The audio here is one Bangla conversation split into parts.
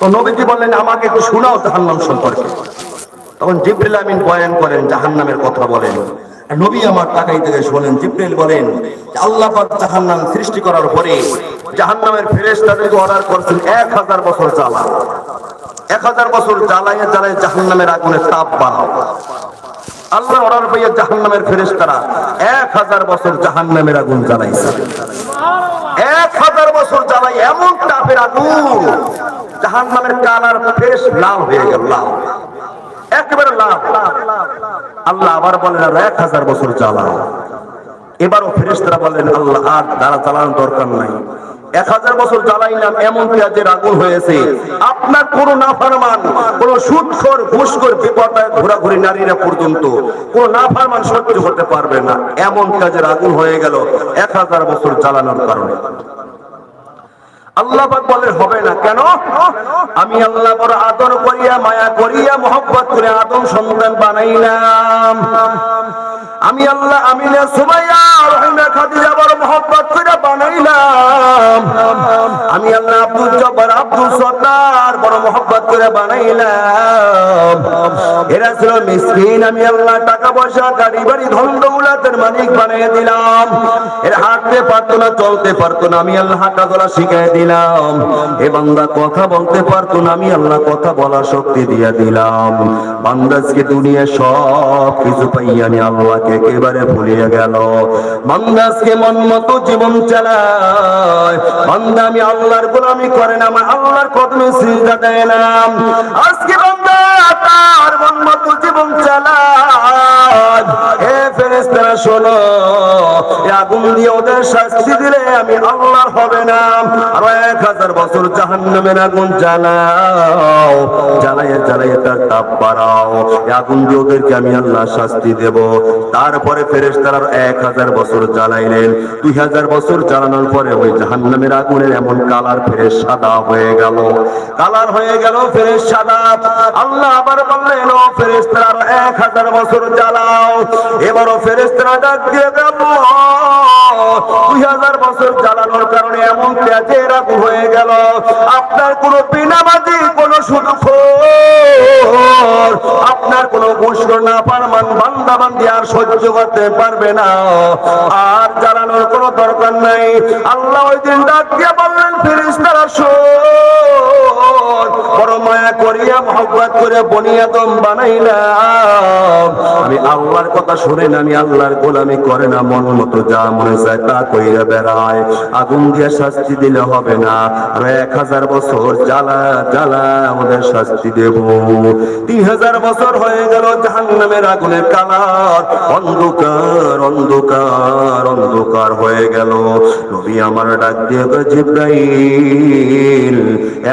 তো নবীজি বললেন, আমাকে একটু শোনাও জাহান্নাম সম্পর্কে। তখন জিব্রিল আমিন বয়ান করেন, জাহান্নামের কথা বলেন। নবী আমার তাকাই থেকে শোনেন জিব্রিল বলেন আল্লাহ পাক জাহান্নাম সৃষ্টি করার পরে জাহান্নামের ফেরেশতাদেরকে অর্ডার করছেন এক হাজার বছর জ্বালা। এক হাজার বছর জ্বালায় জাহান্নামের আগুনে তাপ বাড়াও। আল্লাহ অর্ডার পাইয়া জাহান্নামের ফেরেশতারা এক হাজার বছর জাহান্নামের আগুন জ্বালাইছে। এক হাজার বছর জ্বালাই এমন তাপের আগুন জাহান্নামের কালার ফেস লাল হয়ে গেল, লাল। একেবারে লাল। আল্লাহ আবার বলেন আর এক হাজার বছর জ্বালাও। এবারও ফেরেশতারা বলেন আল্লাহ, আর দ্বারা জ্বালানোর দরকার নাই। এক হাজার বছর জ্বালাইলাম এমন পেঁয়াজের আগুন হয়েছে, আপনার কোন নাফারমান, কোন সুদখোর ঘুষখোর, বিপদায় ঘোরাঘুরি নারীরা পর্যন্ত কোন নাফারমান সহ্য করতে পারবে না। এমন পেঁয়াজের আগুন হয়ে গেল, এক হাজার বছর জ্বালানোর কারণে। আল্লাহ বলে, হবে না। কেন? আমি আল্লাহ বড় আদর করিয়া, মায়া করিয়া, মোহব্বত করে আদম সন্তান বানাইলাম। আমি আল্লাহ আমিনা সুমাইয়া, রহিমা খাদিজা বড় মোহব্বত করে বানাইলাম। আমি আল্লাহ আব্দুল জব্বার, আব্দুল সত্তার বড় মোহব্বত করে বানাইলাম। এরা ছিল মিসকিন, আমি আল্লাহ টাকা পয়সা, গাড়ি বাড়ি, ধন দৌলতের মালিক বানিয়ে দিলাম। এরা হাঁটতে পারতো না, চলতে পারতো না, আমি আল্লাহ হাঁটা চলা শিখাই দিলাম। এ বান্দা কথা বলতে পারতো না, আমি আল্লাহ কথা বলার শক্তি দিয়ে দিলাম। বান্দাজকে দুনিয়া সব কিছু পাই আমি আল্লাহকে একেবারে ভুলিয়ে গেল। বান্দাজকে মন মতো জীবন চালায়। বান্দা আমি আল্লাহর গোলামি করে না, আমার আল্লাহর কদমে সিজদা দেয় না। আজকে বান্দা তার মন মতো জীবন চালায়। হে ফেরেশতারা শোনো আগুন দিয়ে ওদের শাস্তি দিলে আমি আল্লাহর হবে না। আর এক হাজার বছর জাহান্নামের আগুন জ্বালাও জ্বালাইয়ে জ্বালাইয়ে তার তাপ বাড়াও। আগুন দিয়ে ওদেরকে আমি আল্লাহ শাস্তি দেব। তারপরে ফেরেশতারা এক হাজার বছর জ্বালাইলেন। দুই হাজার বছর জ্বালানোর পরে ওই জাহান্নামের আগুনের এমন কালার ফেরে সাদা হয়ে গেল। কালার হয়ে গেল ফেরে সাদা। আল্লাহ আবার বললেন, ও ফেরেশতারা এক হাজার বছর জ্বালাও। এবারও হয়ে গেল। আপনার কোনো বিনামাজি কোনো শুধু আপনার কোনো ঘুষর না পারমান বান্দা বান্দি আর সহ্য করতে পারবে না। আর জ্বালানোর কোনো দরকার নাই, আল্লাহ ওই দিন ডাক দিয়ে বললেন ফিরিস তারা বড় মায়া করিয়া মহব্বত করে বনিয়াদম বানাইলাম। আমি আল্লাহর কথা শুনে না, আমি আল্লাহর গোলামি করে না, মন মতো যা মনে চায় তা কইরা বেড়ায়। আগুন দিয়ে শাস্তি দিলে হবে না। আর এক হাজার বছর জ্বালা জ্বালা আমাদের শাস্তি দেব। তিন হাজার বছর হয়ে গেল জাহান্নামের আগুনের কালার। অন্ধকার অন্ধকার অন্ধকার হয়ে গেল। নবী আমার ডাক দিয়ে জিব্রাইল,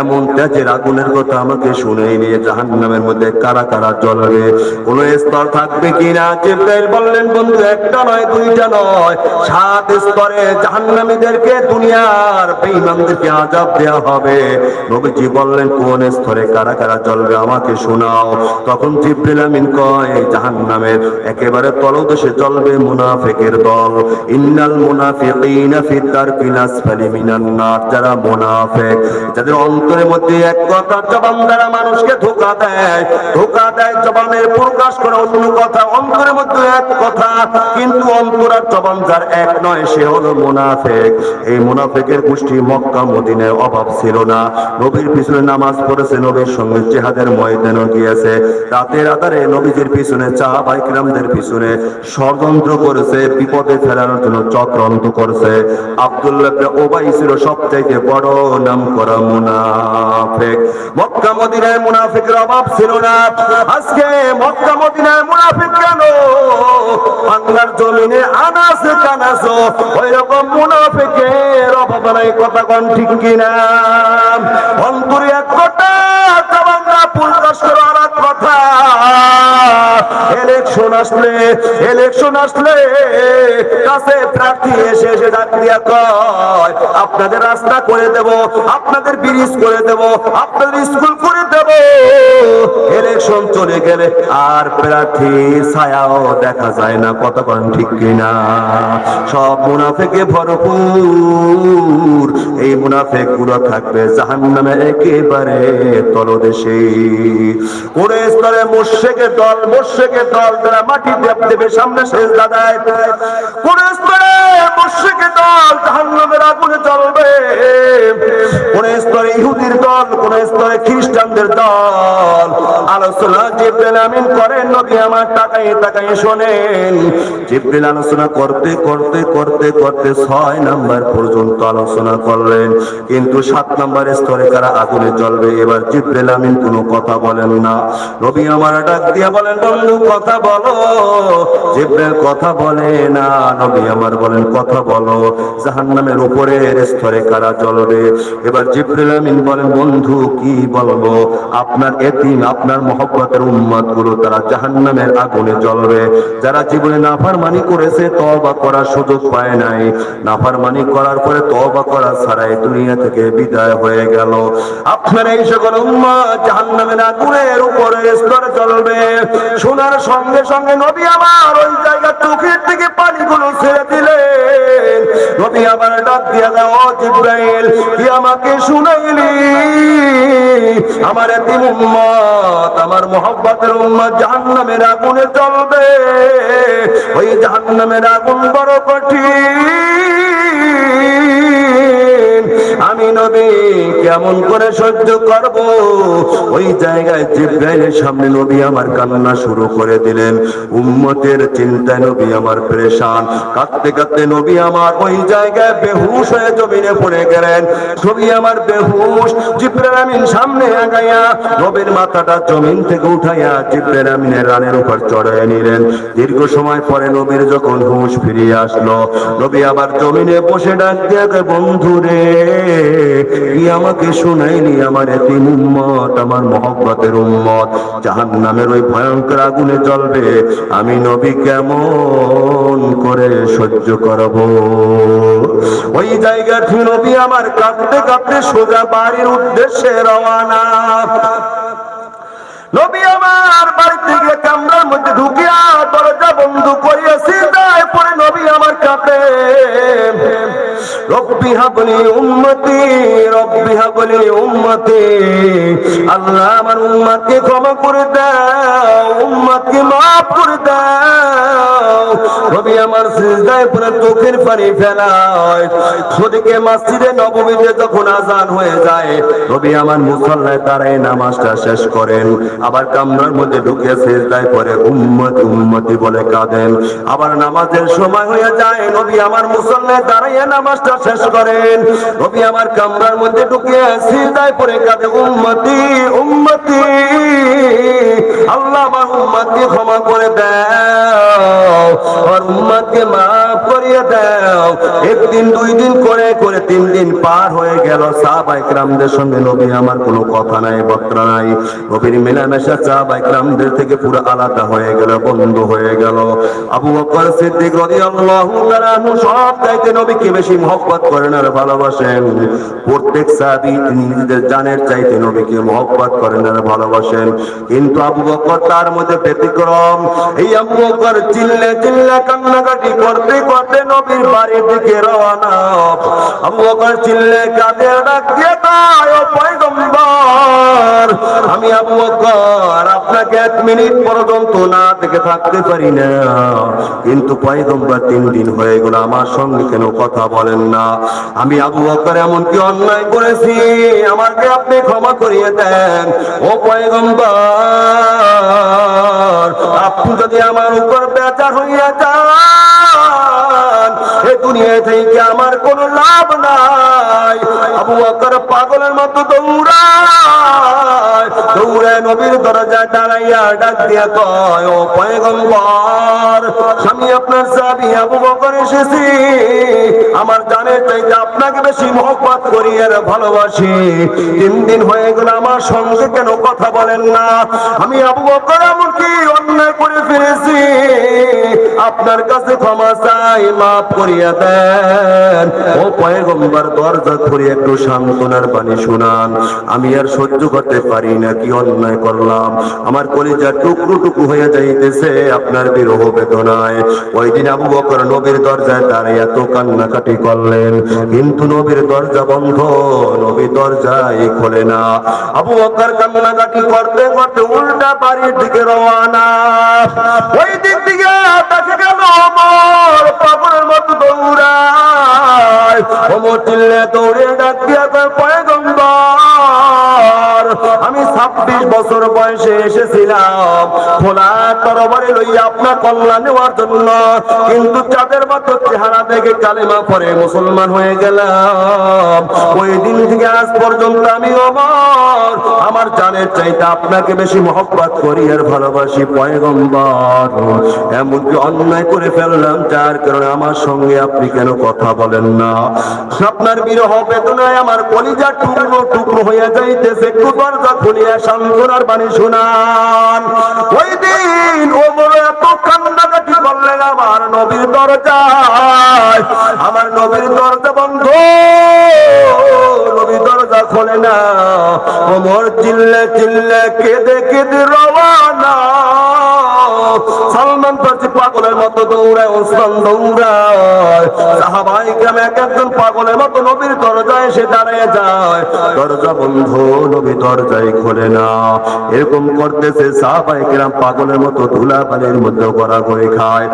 এমন তেজের আগুনের কথা আমাকে শুনেই নিয়ে জাহান্নামের মধ্যে কারা কারা জ্বলবে? কোন স্তর থাকবে কিনা? জিব্রাইল বললেন, বন্ধু, একটা নয়, দুইটা নয়। সাত স্তরে জাহান্নামীদেরকে দুনিয়ার বেঈমানদেরকে আযাব দেয়া হবে। নবীজি বললেন, কোন স্তরে কারা কারা জ্বলবে আমাকে শোনাও। তখন জিব্রাইল আমিন কয়, জাহান্নামের একেবারে তলদেশে জ্বলবে মুনাফিকের দল। ইন্নাল মুনাফিকিনা ফি তারকিল আসফালি মিনান নার। যারা মুনাফিক, যাদের অন্তরের মধ্যে এক কথা জবান দ্বারা মানুষকে ধোকা দেয়। ধোকা দেয় জবানের প্রকাশ করে অন্য কথা, অন্তরের মধ্যে এক কথা, কিন্তু অন্তর আর জবান যার এক নয়, সে হলো মুনাফিক। এই মুনাফিকের গোষ্ঠী মক্কা মদিনের অভাব ছিল না। নবীর পিছনে নামাজ পড়েছে, নবীর সঙ্গে জেহাদের ময়দানও গিয়েছে। রাতের আধারে নবীজির পিছনে চা বাইকরামদের পিছনে ষড়যন্ত্র করেছে, বিপদে ফেলানোর জন্য চক্রান্ত করেছে। আব্দুল্লাহ ওবাই ছিল সবথেকে বড় নাম করা মুনাফিক। মক্কা মদিনায় মুনাফিকের অভাব ছিল না। আজকে মক্কা মদিনায় মুনাফিক কেন বাংলার জমিনে আনাস, কানাস ওই রকম মুনাফিকের অভাব নাই, কথা কন ঠিক কিনা? অন্তরে এক কথা ইলেকশন আসলে ইলেকশন আসলে, কাছে প্রার্থী এসে এসে ডাক দিয়া কয়, আপনাদের রাস্তা করে দেব, আপনাদের ব্রিজ করে দেব, আপনাদের স্কুল করে দেব। ইলেকশন চলে গেলে আর প্রার্থী ছায়াও দেখা যায় না কতক্ষণ ঠিক কিনা? সব মুনাফেকে ভরপুর, এই মুনাফেকগুলো থাকবে জাহান নামে একেবারে তলদেশে। কোনে স্তরে মোর্শেকের দল মোর্শেকের দল যারা মাটি দেব সামনে শেষ দাদায়। দল জাহান নামের আগুনে চলবে কোন স্তরে ইহুদির দল, কোন স্তরে খ্রিস্টানদের দল। আলোচনা জিব্রাইল আমিন করেন আমার শোনেন। জিব্রাইল আলোচনা করতে করতে করতে করতে ছয় নাম্বার পর্যন্ত আলোচনা করলেন। কিন্তু সাত নাম্বার স্তরে কারা আগুনে জ্বলবে। এবার জিব্রাইল আমিন কোনো কথা বলেন না। নবী আমার ডাক দিয়া বলেন, বন্ধু কথা বলো। জিব্রাইল কথা বলে না। নবী আমার বলেন, কথা বলো। জাহান্নামের উপরের স্তরে কারা জ্বলবে? এবার জিব্রাইল আমিন বলেন, বন্ধু, কি বলব? আপনার এতিম, আপনার মহব্বতের উম্মতগুলো তারা জাহান্নামের আগুনে জ্বলবে। যারা জীবনে নাফারমানি করেছে, তওবা করার সুযোগ পায় নাই। নাফারমানি করার পরে তওবা করা ছাড়াই দুনিয়া থেকে বিদায় হয়ে গেল। আপনার এই সকল উম্মত জাহান্নামের আগুনের উপরে স্তরে জ্বলবে। শোনার সঙ্গে সঙ্গে নবী আবার ওই জায়গা চোখের থেকে পানিগুলো ছেড়ে দিলেন। নবী আবার ডাক দিয়া দাও জিব্রাইল, কি আমাকে শুনাইলি? আমার এতিম উম্মত, আমার মোহব্বতের উম্মত জাহান্নামের আগুনে জ্বলবে। ওই জাহান্নামের আগুন বড় কঠিন। আমি নবী, কেমন করে সহ্য করব? ওই জায়গায় জিব্রাইলের সামনে নবী আমার কান্না শুরু করে দিলেন। উম্মতের চিন্তায় নবী আমার পরেশান। কাঁদতে কাঁদতে নবী আমার ওই জায়গায় বেহুশ হয়ে জমিনে পড়ে গেলেন। ছবি আমার বেহুশ, জিব্রাইল আমিন সামনে আগাইয়া নবীর মাথাটা জমিন থেকে উঠাইয়া জিব্রাইল আমিনের রানের উপর চড়াইয়া নিলেন। দীর্ঘ সময় পরে নবীর যখন হুঁশ ফিরিয়ে আসলো, নবী আবার জমিনে বসে ডাক দিয়ে বন্ধু রে আমাকে শুনাইলি আমার এতিম উম্মত, আমার মহব্বতের উম্মত। জাহান নামের ওই ভয়ঙ্কর আগুনে জ্বলবে। আমি নবী কেমন করে সহ্য করব? ওই জায়গা নবী আমার কাঁদতে কাঁদতে সোজা বাড়ির উদ্দেশ্যে রওয়ানা নবী আমার বাড়ি থেকে কামরার মধ্যে ঢুকিয়া দরজা বন্ধ করিয়াছি তাই পরে নবী আমার কাপে রব্বি হাবলি উম্মতি, রব্বি হাবলি উম্মতি। আল্লাহ আমার উম্মতকে ক্ষমা করে দাও, উম্মতকে মাফ করে দাও। নবী আমার সিজদায় পরে চোখের পানি ফেলায়। ওদিকে মসজিদে নববীতে যখন আজান হয়ে যায় নবী আমার মুসল্লায় তারাই নামাজটা শেষ করেন। আবার কামরার মধ্যে ঢুকে সিজদায় পরে উম্মত, উম্মতি বলে কাঁদেন। আবার নামাজের সময় হয়ে যায় নবী আমার মুসল্লায় দাঁড়াইয়া নামাজটা শেষ করেন। নবী আমার কামরার মধ্যে ঢুকে সিজদায় পরে কাঁদে, উম্মতি উম্মতি আল্লাহ আমার উম্মতকে ক্ষমা করে দাও আমার উম্মতকে মাফ করিয়ে দাও। একদিন, দুই দিন করে করে তিন দিন পার হয়ে গেল। সাহাবা ইকরামদের সঙ্গে নবী আমার কোনো কথা নাই বক্তা নাই। নবীর মেলামেশা সাহাবা ইকরামদের থেকে পুরো আলাদা হয়ে গেল, বন্ধ হয়ে গেল। আবু বকর সিদ্দিক রাদিয়াল্লাহু তাআলা সব চাইতে নবীকে বেশি মহব্বত করেন আর ভালোবাসেন। প্রত্যেক সাহাবী নিজেদের জানের চাইতে নবীকে মহব্বত করেন আর ভালোবাসেন। কিন্তু আবু বকর তার মধ্যে ব্যতিক্রম। এই আবু বকর চিল্লে চিল্লে কান্নাকাটি করতে করতে নবীর বাড়ির দিকে রওনা। আবু বকর চিল্লে কাঁদে ডাক দিয়ে তাই ও পয়গম্বর, আমি আবু বকর, আপনাকে এক মিনিট পর্যন্ত না দেখে থাকতে পারি না। কিন্তু পয়গম্বর তিন দিন হয়ে গেল, আমার সঙ্গে কেন কথা বলেন না। আমি আবু বকর এমন কি অন্যায় করেছি। আমাকে আপনি ক্ষমা করিয়ে দেন। ও পয়গম্বর, আপনি যদি আমার উপর বেচার হইয়া যান দুনিয়া থেকে আমার কোনো লাভ নাই। আবু বকর পাগলের মতো দৌড়া দৌড়ে নবীর দরজায় দাঁড়াইয়া ডাক দিয়া কয়, ও পয়গম্বর আমি আপনার সাবি আবু বকর এসেছি। আমার জানের চাইতে আপনাকে বেশি মহব্বত করি আর ভালোবাসি। তিন দিন হয়ে গেল, আমার সঙ্গে কেন কথা বলেন না? আমি আবু বকর এমন কি অন্যায় করে ফিরেছি আপনার কাছে ক্ষমা চাই, মাফ করিয়া দেন ও দরজা খুলে একটু সান্ত্বনার বাণী শুনান। আমি আর সহ্য করতে পারি না, কি অন্যায় করলাম? আমার কলিজা টুকরো হয়ে যাইতেছে আপনার বিরহ বেদনায়। ওই দিন আবু বকর নবীর দরজায় দাঁড়িয়ে এত কান্নাকাটি করলেন। কিন্তু নবীর দরজা বন্ধ, নবী দরজাই খোলে না। আবু বকর কান্নাকাটি করতে করতে উল্টা বাড়ির দিকে রওয়ানা। ওই দিক থেকে দেখে গেল আমার পাগলের মতো দৌড়ায়। ও চিল্লে দৌড়ে ডাক দিয়া ছাব্বিশ বছর বয়সে এসেছিলাম। খোলা তরবারে লইয়া আপনার কল্যাণ নেওয়ার জন্য। কিন্তু চাঁদের মতো চেহারা দেখে কালেমা পরে মুসলমান হয়ে গেলাম। ওই দিন থেকে আজ পর্যন্ত আমি অমর। আমার জানের চাইতে আপনাকে বেশি মহব্বত করি আর ভালোবাসি পয়গম্বর। এমনকি অন্যায় করে ফেললাম, যার কারণে আমার সঙ্গে আপনি কেন কথা বলেন না? আপনার বিরহ বেদনায় আমার কলিজা টুকরো টুকরো হয়ে যাইতেছে একটু দরজা খুলিয়া সান্ত্বনার বাণী শুনান। ওই দিন ও বড় এত কান্নাকাটি করলেন, আমার নবীর দরজায়, আমার নবীর দরজা বন্ধ। নবী দরজা খোলে না। ওমর চিল্লে চিল্লে কেঁদে কেঁদে রওয়ানা সালমান ফার্সি পাগলের মতো দৌড়ায় ওসমান দৌড়ায়। সাহাবাই গ্রামে এক একজন পাগলের মতো নবীর দরজায় এসে দাঁড়িয়ে যায়। দরজা বন্ধ, নবী দরজায় খোলে না। এরকম করতেছে সাহাবাই গ্রাম পাগলের মতো ধুলা পানির মধ্যে করা করে খায়।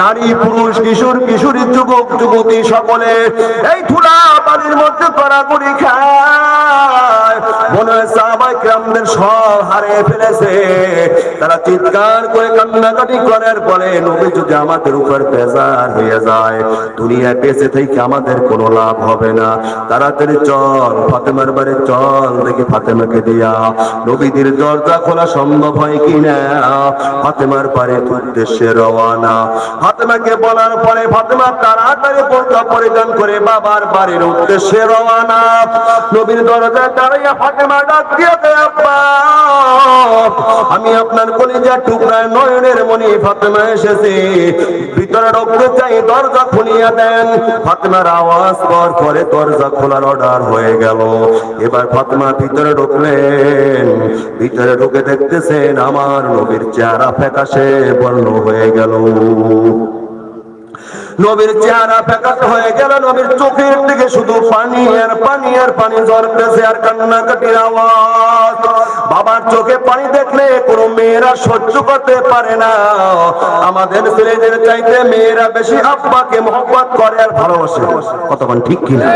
নারী, পুরুষ, কিশোর, কিশোরী, যুবক, যুবতী সকলে এই ধুলা পানির মধ্যে করা করে খায়। তারা পরে আমাদের উপর লাভ হবে না। তাড়াতাড়ি চল, ফাতেমার বাড়ি চল দেখি ফাতেমাকে দিয়া। নবীদের দরজা খোলা সম্ভব হয় কিনা? ফাতেমার বাড়ি উদ্দেশ্যে রওয়ানা ফাতেমাকে বলার পরে ফাতেমা তাড়াতাড়ি বোরকা পরিধান করে বাবার বাড়ির উদ্দেশ্যে রওয়ানা নবীর দরজায় আমি আপনার কলিজা টুকরায় নয়নের মনি ফাতেমা এসেছি। ভিতরে ঢুকতে চাই, দরজা খুলিয়া দেন। ফাতেমার আওয়াজ পর পরে দরজা খোলার অর্ডার হয়ে গেল। এবার ফাতেমা ভিতরে ঢুকলেন। ভিতরে ঢুকে দেখতেছেন আমার নবীর চেহারা ফ্যাকাশে বর্ণ হয়ে গেল। নবীর চেহারা ফ্যাকাশে হয়ে গেল, নবীর চোখের দিকে শুধু পানি আর পানি আর পানি ঝরতেছে আর কান্নাকাটির আওয়াজ। বাবার চোখে পানি দেখলে কোনো মেয়েরা সহ্য করতে পারে না। আমাদের ছেলেদের চাইতে মেয়েরা বেশি আব্বাকে মহব্বত করে আর ভালোবাসে। কতক্ষণ ঠিক কিনা?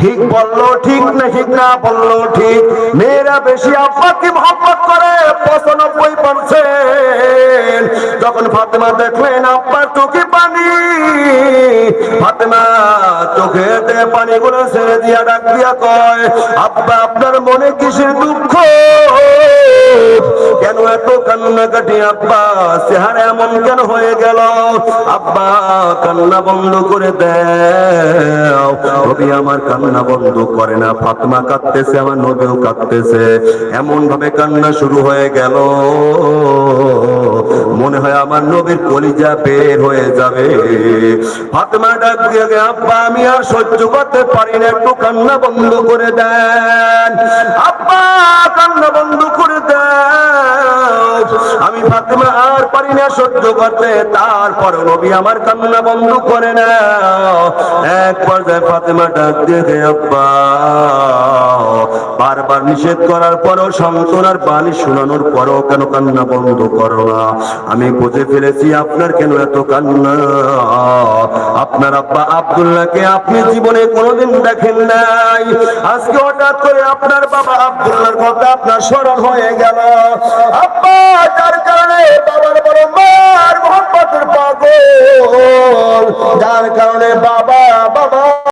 ঠিক বলল, ঠিক না ঠিক না বলল, ঠিক। মেয়েরা বেশি আব্বাকে মহব্বত করে, পঁচানব্বই পার্সেন্ট যখন ফাতেমা দেখলেন, আব্বার চোখে পানি, ফাতেমা চোখে পানি গুলো ছেড়ে দিয়া ডাক দিয়া কয়, আব্বা, আপনার মনে কিসের দুঃখ? কেন এত কান্না কান্নাকাটি, আব্বা? চেহারা এমন কেন হয়ে গেল? আব্বা, কান্না বন্ধ করে দেও। আমার কান্না বন্ধ করে না। ফাতমা কাঁদতেছে, আমার নবীও কাঁদতেছে। এমন ভাবে কান্না শুরু হয়ে গেল। হয় আমার নবীর কলিজা বের হয়ে যাবে। ফাতেমা ডাক দিয়ে আব্বা, আমি আর সহ্য করতে পারি না, একটু কান্না বন্ধ করে দেন। আব্বা, কান্না বন্ধ আমি ফাতেমা আর পারি না সহ্য করতে। তারপর নবী আমার কান্না বন্ধ করে না এক পর্যায়ে ফাতেমা ডাক দিয়ে আব্বা, বারবার নিষেধ করার পরও সন্তনার বাণী শোনানোর পরও কেন কান্না বন্ধ করো না? আমি বুঝে ফেলেছি আপনার কেন এত কান্না? আপনার আব্বা আব্দুল্লাহকে আপনি জীবনে কোনোদিন দেখেন নাই। আজকে হঠাৎ করে আপনার বাবা আব্দুল্লাহর কথা আপনার স্মরণ হয়ে গেল। আব্বা! যার কারণে বাবার বড় মার মোহাম্মতের পাগল। যার কারণে বাবা বাবা